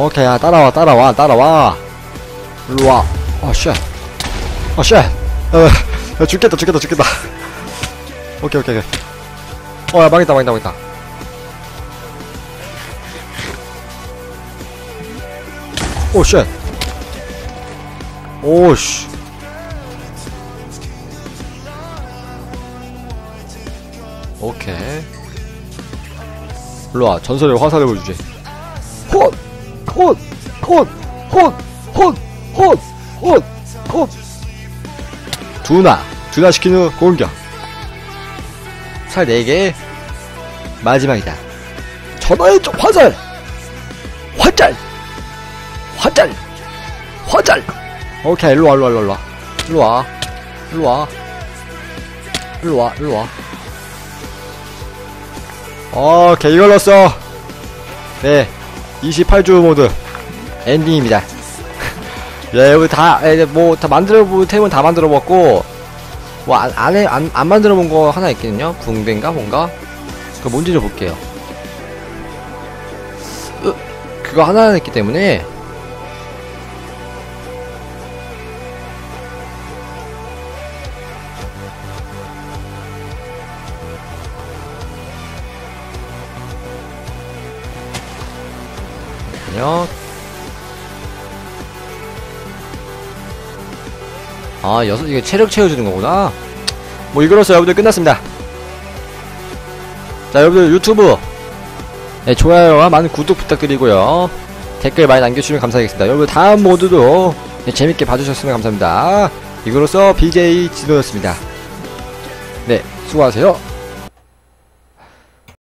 오케이, 야, 따라와, 따라와, 따라와. 일로 와. 어, 쉣. 어, 야, 죽겠다, 죽겠다, 죽겠다. 오케이, 오케이, 오케이. 어, 야, 망했다, 망했다, 망했다. 오, 쉣. 오, 씨. 오케이. 일로와, 전설의 화살을 보여주지. 콧! 콧! 콧! 콧! 콧! 콧! 콧! 두나! 두나 시킨 후 공격! 살 4개 마지막이다 전화의 쪽 화살! 화짤! 화짤! 화짤! 오케이 일로와 일로와 일로와 일로와 일로와 일로와 일로와 오케이 이걸로 써 네. 28주 모드. 엔딩입니다. 예, 여기 다, 예, 뭐, 다 만들어본 템은 다 만들어봤고, 뭐, 안, 안, 해, 안, 안 만들어본 거 하나 있거든요? 붕대인가, 뭔가? 그거 뭔지 좀 볼게요. 으, 그거 하나 했기 때문에, 잠깐만요. 아, 여섯, 이게 체력 채워주는 거구나. 뭐, 이거로서 여러분들 끝났습니다. 자, 여러분들 유튜브, 네, 좋아요와 많은 구독 부탁드리고요. 댓글 많이 남겨주시면 감사하겠습니다. 여러분, 다음 모드도 네, 재밌게 봐주셨으면 감사합니다. 이거로서 BJ 진호였습니다. 네, 수고하세요.